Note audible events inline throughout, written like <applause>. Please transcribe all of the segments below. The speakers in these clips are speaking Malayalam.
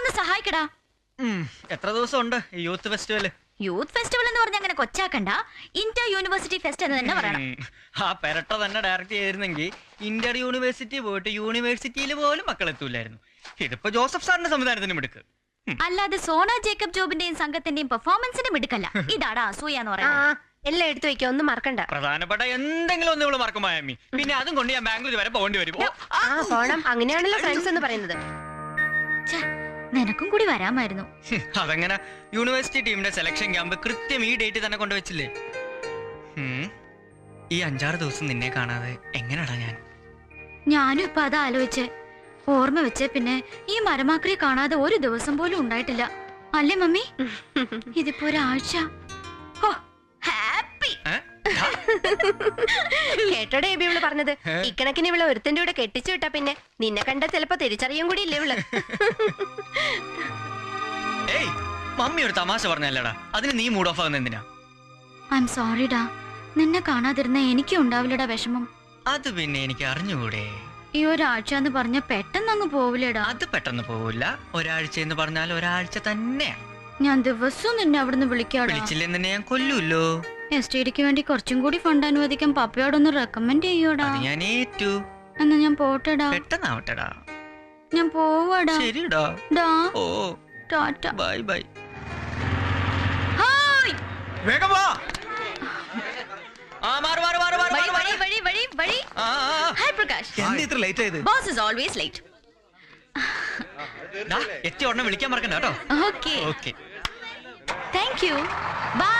ഒന്ന് സഹായിക്കടാ. എത്ര ദിവസം ഉണ്ട് ഈ യൂത്ത് ഫെസ്റ്റിവൽ? യൂത്ത് ഫെസ്റ്റിവൽ എന്ന് പറഞ്ഞ അങ്ങനെ കൊച്ചാക്കണ്ട. ഇന്റർ യൂണിവേഴ്സിറ്റി ഫെസ്റ്റ് എന്ന് തന്നെ പറയണം. ആ പെരട്ട തന്നെ ഡയറക്റ്റ് ചെയ്തിരുന്നെങ്കിൽ ഇന്റർ യൂണിവേഴ്സിറ്റി പോയിട്ട് യൂണിവേഴ്സിറ്റിയിൽ പോലും മക്കൾ എത്തൂലായിരുന്നു ഇതിപ്പോ ജോസഫ് സാറിന്റെ സംവിധാനത്തിന് മിടുക്ക്. അല്ലാതെ സോണ ജേക്കബ് ജോബിന്റെയും സംഘത്തിന്റെയും പെർഫോമൻസിന്റെ മിടുക്കല്ല. <laughs> ഇതാടാ അസൂയ എന്ന് പറയുന്നത് എല്ലാം എടുത്തു വെക്കാം ഒന്നും മറക്കണ്ട. പ്രധാനപ്പെട്ട എന്തെങ്കിലും ഒന്ന് ഇവൾ മറക്കും മായാമി പിന്നെ അതും കൊണ്ട് ഞാൻ ബാംഗ്ലൂർ വരെ പോകേണ്ടി വരും. ആ പോണം. അങ്ങനെയാണല്ലോ ഫ്രണ്ട്സ് എന്ന് പറയുന്നത്. ഛെ, നിനക്കും കൂടി വരാമായിരുന്നു. അതങ്ങനെ യൂണിവേഴ്സിറ്റി ടീമിന്റെ സെലക്ഷൻ ക്യാമ്പ് കൃത്യം ഈ ഡേറ്റ് തന്നെ കൊണ്ടുവച്ചില്ലേ? ഈ അഞ്ചാറ് ദിവസം നിന്നെ കാണാതെ എങ്ങനെയാടാ ഞാൻ? ഞാനും ഇപ്പൊ അത് ആലോചിച്ചേ. ഓർമ്മ വെച്ച പിന്നെ ഈ മരമാക്രിയെ കാണാതെ ഒരു ദിവസം പോലും ഉണ്ടായിട്ടില്ല. അല്ലേ മമ്മി? ഇതിപ്പോ ഒരാഴ്ച. ഓ കേട്ടോടെ എബി ഇവൾ പറഞ്ഞത്. ഇക്കണക്കിന് ഇവൾ ഒരുത്തന്റെ കൂടെ കെട്ടിച്ചു വിട്ടാ പിന്നെ നിന്നെ കണ്ട ചിലപ്പോ തിരിച്ചറിയും കൂടി ഇല്ലേ ഇവൾ? ഏയ് മമ്മി ഒരു തമാശ പറഞ്ഞല്ലടാ അതിന് നീ മൂഡ് ഓഫ് ആകുന്ന എന്തിനാ? ഐ എം സോറിഡാ നിന്നെ കാണാതിരുന്ന എനിക്കും ഉണ്ടാവില്ലടാ വിഷമം. അത് പിന്നെ എനിക്ക് അറിഞ്ഞുകൂടെ? ഈ ഒരാഴ്ച എന്ന് പറഞ്ഞ പെട്ടെന്ന് അങ്ങ് പോവില്ലടാ. അത് പെട്ടെന്ന് പോവില്ല. ഒരാഴ്ച എന്ന് പറഞ്ഞാൽ ഒരാഴ്ച തന്നെ ഞാൻ ദിവസവും നിന്നെ അവിടുന്ന് വിളിക്കാടാ. വിളിച്ചില്ലെന്ന് ഞാൻ കൊല്ലൂല്ലോ. എസ് ടി ഡിക്ക് വേണ്ടി കുറച്ചും കൂടി ഫണ്ട് അനുവദിക്കാൻ പപ്പയോടൊന്ന് റെക്കമെൻഡ് ചെയ്യൂടാ. ഞാൻ ഏറ്റു. എന്നാ ഞാൻ പോട്ടെടാ. പെട്ടെന്നാവട്ടെടാ. ഞാൻ പോവാടാ. ശരിടാ ഡാ. ഓ. ടാറ്റ. Bye bye. ഹായ്. വേഗം വാ. ആ മാറ് മാറ് മാറ് മാറ് വഴി വഴി വഴി വഴി. ഹായ് പ്രകാശ് എന്താ ഇത്ര ലേറ്റ് ആയത്? ബോസ് ഈസ് ഓൾവേസ് ലേറ്റ് ഡാ എത്തി ഉടനെ വിളിക്കാൻ മറക്കണ്ട കേട്ടോ. Okay okay thank you bye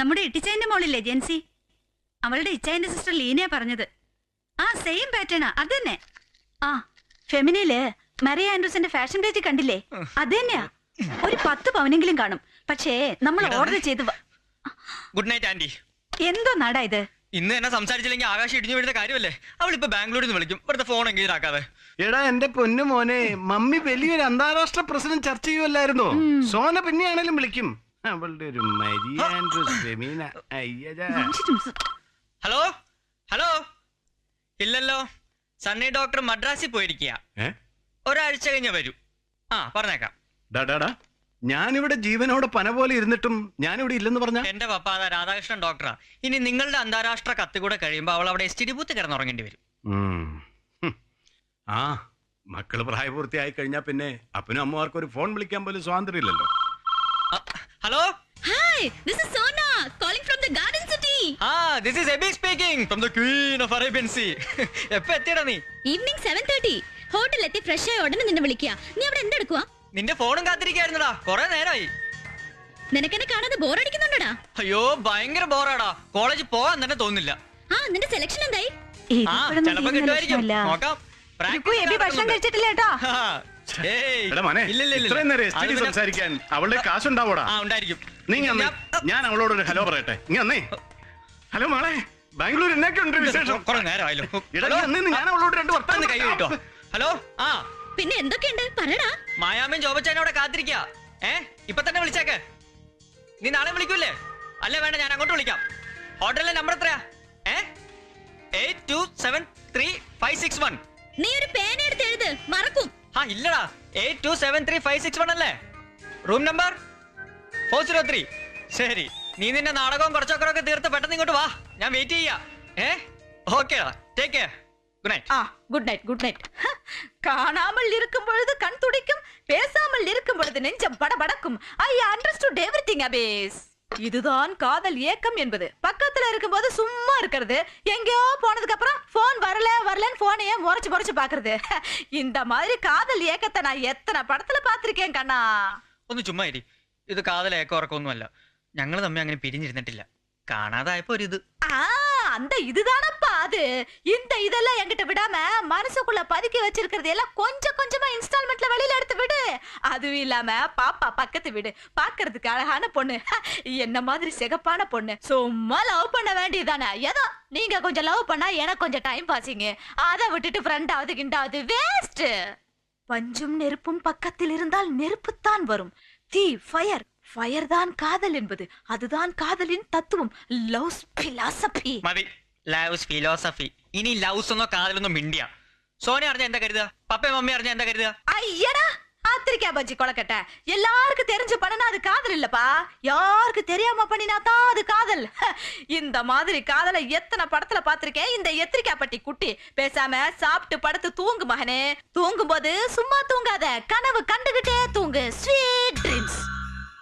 നമ്മുടെ ഇട്ടിച്ചൈന്റെ മോളില്ലേ ജെൻസി? അവളുടെ ഇച്ചായന്റെ സിസ്റ്റർ ലീനയാ പറഞ്ഞത്. ആ സെയിം പാറ്റേണാ അത് തന്നെ ആ ഫെമിനയിൽ മറിയ ആൻഡ്രൂസിന്റെ ഫാഷൻ പേജ് കണ്ടില്ലേ? അത് തന്നെയാ ഒരു പത്ത് പവനെങ്കിലും കാണും. പക്ഷേ നമ്മൾ ഓർഡർ ചെയ്ത് ഗുഡ് നൈറ്റ് ആന്റി. എന്തോ നാടാ ഇത്? ഇന്ന് എന്നെ സംസാരിച്ചില്ലെങ്കിൽ ആകാശം ഇടിഞ്ഞു വീഴുന്ന കാര്യമല്ലേ? അവൾ ഇപ്പൊ ബാംഗ്ലൂരിൽ നിന്ന് വിളിക്കും. ഇവിടുത്തെ ഫോൺ എങ്കിലും ആക്കാതെ എടാ എന്റെ പൊന്നു മോനെ മമ്മി വലിയൊരു അന്താരാഷ്ട്ര പ്രസിഡന്റ് ചർച്ച ചെയ്യുമല്ലായിരുന്നോ സോന പിന്നെയാണേലും വിളിക്കും. അവളുടെ ഒരു. ഹലോ? ഹലോ? ഇല്ലല്ലോ. സണ്ണി ഡോക്ടർ മദ്രാസിൽ പോയിരിക്കുക ഒരാഴ്ച കഴിഞ്ഞ വരൂ. ആ പറഞ്ഞേക്കാം. ഡാ, ഡാ, ഡാ. ഞാനിവിടെ ജീവനോടെ പന പോലെ ഇരുന്നിട്ടും ഞാനിവിടെ ഇല്ലെന്ന് പറഞ്ഞ? എന്റെ പപ്പ അതാ രാധാകൃഷ്ണൻ ഡോക്ടറാ. ഇനി നിങ്ങളുടെ അന്താരാഷ്ട്ര കത്ത് കൂടെ കഴിയുമ്പോൾ അവൾ അവിടെ എസ് ടി ബൂത്ത് കിടന്നുറങ്ങേണ്ടി വരും ആ മക്കൾ പ്രായപൂർത്തിയായി കഴിഞ്ഞാ പിന്നെ അപ്പനും അമ്മമാർക്കൊരു ഒരു ഫോൺ വിളിക്കാൻ പോലും സ്വാതന്ത്ര്യമില്ലല്ലോ. Hello hi this is Sona calling from the garden city ah this is Abi speaking from the queen of Arabian sea എപ്പോ എത്തിയടാ നീ? ഈവനിങ് സെവൻ തേർട്ടി ഹോട്ടലിലെത്തി ഫ്രഷ് ആയ ഉടനെ നിന്നെ വിളിക്കുക. നീ അവിടെ എന്തെടുക്കുക നിന്റെ ഫോണും കാത്തിരിക്കായിരുന്നടാ കൊറേ നേരമായി നിനക്കെന്നെ കാണാതെ ബോറടിക്കുന്നുണ്ടോടാ? അയ്യോ ഭയങ്കര ബോറാടാ. കോളേജിൽ പോകാൻ തന്നെ തോന്നില്ല ആ നിന്റെ സെലക്ഷൻ എന്തായി? ആ ചിലപ്പോ കിട്ടുമായിരിക്കും. നോക്കാം. പ്രാക്ടീസ് ഭക്ഷണം. കഴിച്ചിട്ടില്ല കേട്ടോ. <laughs> സംസാരിക്കാൻ അവളുടെ കാശുണ്ടാവോടാ? ആ ഉണ്ടായിരിക്കും. നീ ഞാൻ- അവളോട് ഒരു ഹലോ പറയട്ടെ. നീ അന്നേ ഹലോ മോളെ ബാംഗ്ലൂർ എന്നൊക്കെ ഉണ്ട് വിശേഷം. കുറെ നേരമായല്ലോ. ഞാൻ അവളോട് രണ്ട് വർത്താനം കൈ കിട്ടോ ഹലോ ആ. പിന്നെ എന്തൊക്കെയുണ്ട്? പറയടാ. മായാമൻ ജോബച്ചാൻ അവിടെ കാത്തിരിക്ക. ഏ? ഇപ്പൊ തന്നെ വിളിച്ചേക്ക്. നീ നാളെ വിളിക്കൂലേ അല്ല വേണ്ട ഞാൻ അങ്ങോട്ട് വിളിക്കാം. ഹോട്ടലിലെ നമ്പർ എത്രയാ? ഏ? Eight two seven three five six one. നീ ഒരു പേന എടുത്ത് എഴുത്. മറക്കും. ആ ഇല്ലടാ eight two seven three five six one അല്ലേ room number four zero three ശരി നീ നിന്റെ നാടകവും കുറച്ചൊക്കെ ഒക്കെ തീർത്ത് പെട്ടെന്ന് ഇങ്ങോട്ട് വാ ഞാൻ വെയിറ്റ് ചെയ്യാ ഏ okay take care good night ஆ குட் நைட் குட் நைட் காணாமல் இருக்கும் பொழுது கண் துடிக்கும் பேசாமல் இருக்கும் பொழுது நெஞ்சம் படபடக்கும் ஐ அண்டர்ஸ்டுட் எவ்ரிதிங் அபேஸ் இதுதான் காதல் ஏக்கம் என்பது பக்கத்துல இருக்கும்போது சும்மா இருக்கிறது எங்கேயோ போனதுக்கு அப்புறம் போன் வரல வரலன்னு போனையே முறைச்சு முறைச்சு பாக்குறது இந்த மாதிரி காதல் ஏக்கத்தை நான் எத்தனை படத்துல பாத்திருக்கேன் கண்ணா ഒന്ന് ചുമ്മാ ഇരി ഇത് കാതലേക്ക ഉറക്കമൊന്നുമല്ല ഞങ്ങൾ തമ്മിൽ അങ്ങനെ പിരിഞ്ഞിരുന്നിട്ടില്ല കാണാതായപ്പോ ഒരു ഇത് ஆ அந்த இதுதானப்பா அது? இந்த இதெல்லாம் என்கிட்ட விடாம மனசுக்குள்ள பதுக்கி வச்சிருக்கிறது எல்லாம் கொஞ்சம் கொஞ்சமா இன்ஸ்டால்மெண்ட்ல வெளியில எடுத்து விடு. அதுவும் இல்லாம பாப்பா பக்கத்து வீடு. பாக்குறதுக்கு அழகான பொண்ணு. என்ன மாதிரி சிகப்பான பொண்ணு. சும்மா லவ் பண்ண வேண்டியதானே ஏதோ நீங்க கொஞ்சம் லவ் பண்ணா எனக்கு கொஞ்சம் டைம் பாசிங்க அதை விட்டுட்டு ஃப்ரெண்டாவது கிண்டாவது வேஸ்ட் பஞ்சும் நெருப்பும் பக்கத்தில் இருந்தால் நெருப்புத்தான் வரும். தீ ஃபயர் ஃபயர் தான் காதல் என்பது அதுதான் காதலின் தத்துவம் லவ் பிலாசபி മതി ലവ്സ് ഫിലോസഫി ഇനി ലവ്സ് ഒന്നോ കാതലൊന്നും മിണ്ടിയ സോന അറിഞ്ഞ എന്താ കരുതുക പപ്പയും മമ്മി അറിഞ്ഞ എന്താ കരുതുക ஐயடா ஆத்திரிக்கா பஜ்ஜி கொலக்கட்டை எல்லாருக்கும் தெரிஞ்சு பண்ணனா அது காதல் இல்லப்பா யாருக்கு தெரியாம பண்ணினா தான் அது காதல் ஹ, இந்த மாதிரி காதலை எத்தனை படத்துல பாத்திருக்கேன் இந்த எத்திரிக்கா பட்டி குட்டி பேசாம சாப்பிட்டு படுத்து தூங்கு மகனே தூங்கும் போது சும்மா தூங்காத கனவு கண்டுகிட்டே தூங்கு sweet dreams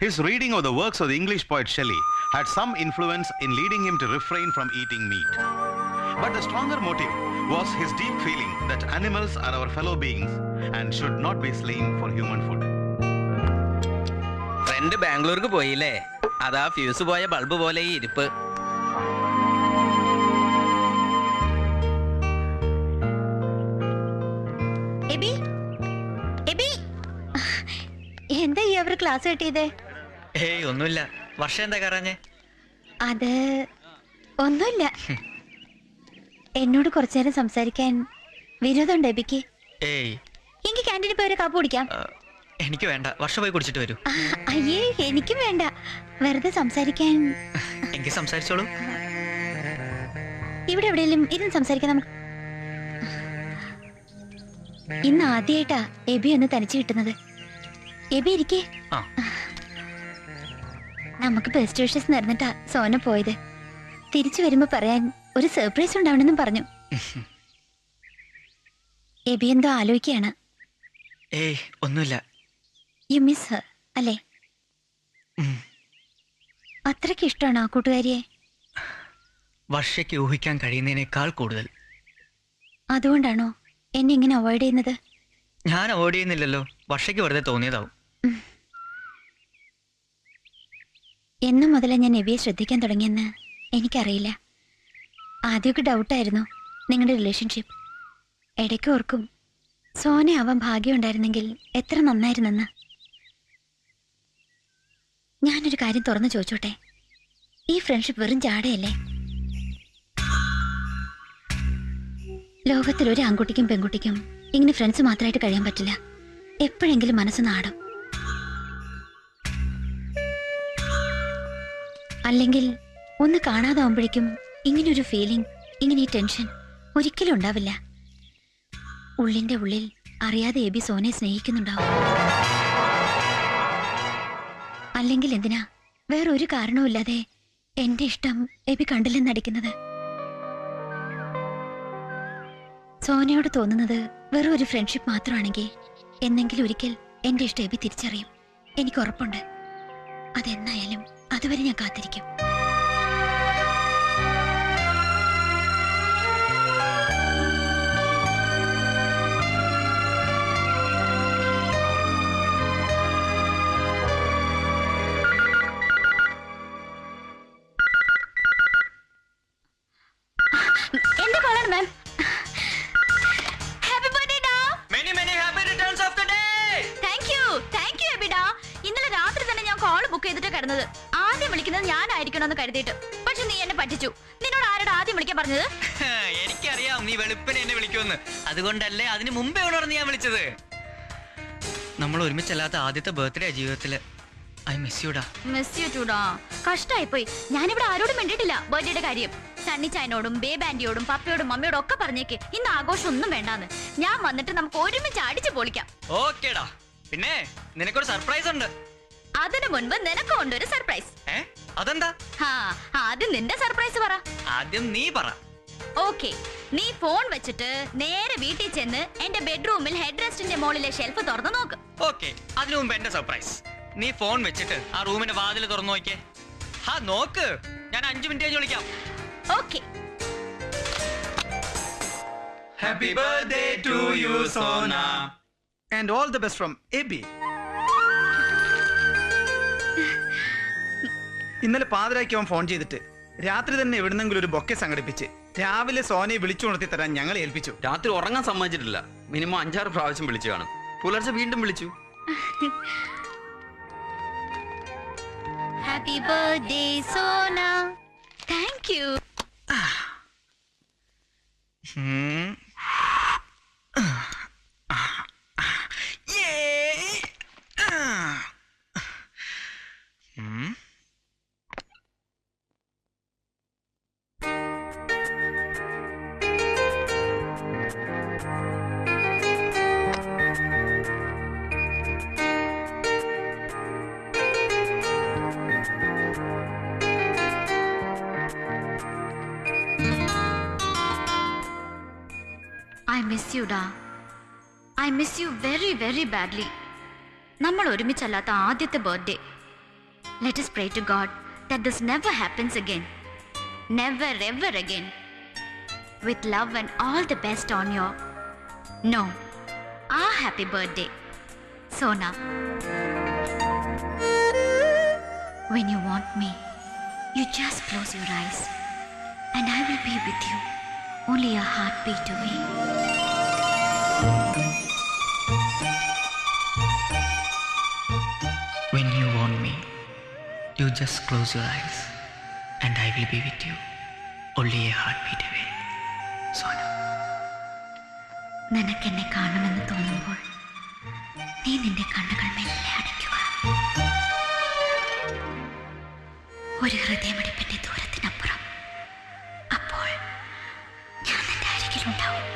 His reading of the works of the English poet Shelley had some influence in leading him to refrain from eating meat. But the stronger motive was his deep feeling that animals are our fellow beings and should not be slain for human food. Friend ബാംഗ്ലൂർക്ക് പോയില്ലേ അതാ ഫ്യൂസ് പോയ ബൾബ് പോലെ ഈ ഇരിപ്പ് എന്താ ഈ അവർ ക്ലാസ് കിട്ടിയത് ഏയ് ഒന്നുമില്ല. വർഷം എന്താ കറാഞ്ഞേ അത് ഒന്നുമില്ല. എന്നോട് കുറച്ചു നേരം സംസാരിക്കാൻ വിനോദമുണ്ട് എബിക്ക്? ഏയ്. എനിക്ക് ക്യാന്റീനിൽ പോയി ഒരു കപ്പ് കുടിക്കാം. എനിക്ക് വേണ്ട. വർഷം പോയി കുടിച്ചിട്ട് വരൂ. അയ്യേ എനിക്കും വേണ്ട. വെറുതെ സംസാരിക്കാൻ. എനിക്ക് സംസാരിച്ചോളൂ. ഇവിടെ എവിടെയെങ്കിലും ഇരുന്ന് സംസാരിക്കാൻ നമുക്ക്. ഇന്ന് ആദ്യമായിട്ടാ എബി ഒന്ന് തനിച്ച് കിട്ടുന്നത്. എബി ഇരിക്കേ. ആ. നമുക്ക് ബെസ്റ്റ് വിഷസ് നടന്നിട്ടാ സോന പോയത്. തിരിച്ചു വരുമ്പോ പറയാൻ ഒരു സർപ്രൈസ് ഉണ്ടാവണമെന്നും പറഞ്ഞു. <laughs> എബി എന്തോ ആലോചിക്കുകയാണ്. ഏയ് ഒന്നുമില്ല. യു മിസ് ഹർ അല്ലേ? അത്രയ്ക്ക് അത്രയ്ക്ക് ഇഷ്ടമാണ് ആ കൂട്ടുകാരിയെ? വർഷയ്ക്ക് ഊഹിക്കാൻ കഴിയുന്നതിനേക്കാൾ കൂടുതൽ. അതുകൊണ്ടാണോ എന്നെ ഇങ്ങനെ അവോയ്ഡ് ചെയ്യുന്നത്? ഞാൻ അവോയ്ഡ് ചെയ്യുന്നില്ലല്ലോ. വർഷയ്ക്ക് വെറുതെ തോന്നിയതാവും. എന്നു മുതലേ ഞാൻ എബിയെ ശ്രദ്ധിക്കാൻ തുടങ്ങിയെന്ന് എനിക്കറിയില്ല. ആദ്യമൊക്കെ ഡൗട്ടായിരുന്നു നിങ്ങളുടെ റിലേഷൻഷിപ്പ് ഇടയ്ക്ക് ഓർക്കും സോന ആവാൻ ഭാഗ്യമുണ്ടായിരുന്നെങ്കിൽ എത്ര നന്നായിരുന്നെന്ന്. ഞാനൊരു കാര്യം തുറന്നു ചോദിച്ചോട്ടെ? ഈ ഫ്രണ്ട്ഷിപ്പ് വെറും ചാടയല്ലേ ലോകത്തിൽ ഒരു ആൺകുട്ടിക്കും പെൺകുട്ടിക്കും ഇങ്ങനെ ഫ്രണ്ട്സ് മാത്രമായിട്ട് കഴിയാൻ പറ്റില്ല. എപ്പോഴെങ്കിലും മനസ്സ് നാടും അല്ലെങ്കിൽ ഒന്ന് കാണാതാവുമ്പോഴേക്കും ഇങ്ങനൊരു ഫീലിംഗ് ഇങ്ങനെ ഈ ടെൻഷൻ ഒരിക്കലും ഉണ്ടാവില്ല. ഉള്ളിന്റെ ഉള്ളിൽ അറിയാതെ എബി സോനെ സ്നേഹിക്കുന്നുണ്ടാവും. അല്ലെങ്കിൽ എന്തിനാ? വേറൊരു കാരണവുമില്ലാതെ എന്റെ ഇഷ്ടം എബി കണ്ടില്ലെന്ന് നടിക്കുന്നത്. സോനയോട് തോന്നുന്നത് വെറും ഒരു ഫ്രണ്ട്ഷിപ്പ് മാത്രമാണെങ്കിൽ എന്നെങ്കിലും ഒരിക്കൽ എന്റെ ഇഷ്ടം എബി തിരിച്ചറിയും. എനിക്ക് ഉറപ്പുണ്ട്. അതെന്നായാലും അതുവരെ ഞാൻ കാത്തിരിക്കും. എന്റെ കോളാണ് മാം ഹാപ്പി ബർത്ത്ഡേ ഡാ. Many many happy returns of the day thank you thank you എബിഡാ ഇന്നലെ രാത്രി തന്നെ ഞാൻ കോൾ ബുക്ക് ചെയ്തിട്ട് കിടന്നത്. വിളിക്കുന്നത് ഞാനായിരിക്കണമെന്ന് കരുതിയിട്ട്. പക്ഷെ നീ എന്നെ പറ്റിച്ചു. നിന്നോട് ആരോട് ആദ്യം വിളിക്കാൻ പറഞ്ഞത്? എനിക്കറിയാം നീ വെളുപ്പിനെ എന്നെ വിളിക്കുമെന്ന്. അതുകൊണ്ടല്ലേ അതിന് മുമ്പേ ഉണർന്ന് ഞാൻ വിളിച്ചത്. നമ്മൾ ഒരുമിച്ചല്ലാത്ത ആദ്യത്തെ ബർത്ത്ഡേ ജീവിതത്തിൽ. ഐ മിസ് യുടാ മിസ് യു ടൂടാ കഷ്ടായി പോയി ഞാനിവിടെ ആരോടും ബർത്ത്ഡേയുടെ കാര്യം. സണ്ണി ചായനോടും ബേബ് ആന്റിയോടും പപ്പയോടും മമ്മിയോടും ഒക്കെ പറഞ്ഞേക്ക്. ഇന്ന് ആഘോഷം ഒന്നും വേണ്ടാന്ന്. ഞാൻ വന്നിട്ട് നമുക്ക് ഒരുമിച്ച് അടിച്ചു പൊളിക്കാം. ഓക്കേടാ പിന്നെ നിനക്കൊരു സർപ്രൈസ് ഉണ്ട്. അതിനു മുൻപ് നിനക്ക് കൊണ്ടൊരു സർപ്രൈസ് ഏ? അതെന്താ? ഹാ ആദ്യം നിന്റെ സർപ്രൈസ് പറ. ആദ്യം നീ പറ. ഓക്കെ. നീ ഫോൺ വെച്ചിട്ട് നേരെ വീട്ടിൽ ചെന്ന് എന്റെ ബെഡ്റൂമിൽ ഹെഡ് റെസ്റ്റിന്റെ മുകളിലെ ഷെൽഫ് തുറന്നു നോക്ക്. ഓക്കെ. അതിനു മുമ്പ് എന്റെ സർപ്രൈസ് നീ ഫോൺ വെച്ചിട്ട് ആ റൂമിന്റെ വാതിൽ തുറന്നു നോക്കിയേ. ഹാ നോക്ക്. ഞാൻ അഞ്ചു മിനിറ്റ് കഴിഞ്ഞ് വിളിക്കാം. Okay. Happy birthday to you Sona and all the best from Abi ഇന്നലെ പാതിരാക്കി അവൻ ഫോൺ ചെയ്തിട്ട് രാത്രി തന്നെ എവിടുന്നെങ്കിലും ഒരു ബൊക്കെ സംഘടിപ്പിച്ച് രാവിലെ സോനയെ വിളിച്ചു വിളിച്ചുണർത്തി തരാൻ ഞങ്ങളെ ഏൽപ്പിച്ചു. രാത്രി ഉറങ്ങാൻ സമ്മതിച്ചിട്ടില്ല. മിനിമം അഞ്ചാറ് പ്രാവശ്യം വിളിച്ചു കാണും. പുലർച്ചെ വീണ്ടും വിളിച്ചു. Happy birthday Sona thank you miss you ഡാ I miss you very very badly നമ്മൾ ഒരുമിച്ചല്ലാത്ത ആദ്യത്തെ birthday let us pray to God that this never happens again. Never ever again. With love and all the best on your no, our happy birthday, Sona. When you want me, you just close your eyes and I will be with you. Only a heartbeat away. When you want me, you just close your eyes and I will be with you. Only a heartbeat away. Sona. നിനക്കെന്നെ കാണുമെന്ന് തോന്നുമ്പോൾ നീ നിന്റെ കണ്ണുകൾ മെല്ലെ അടയ്ക്കുക ഒരു ഹൃദയമിടിപ്പിന്റെ ദൂരത്തിനപ്പുറം അപ്പോൾ ഞാൻ നിന്റെ അരികിലുണ്ടാവും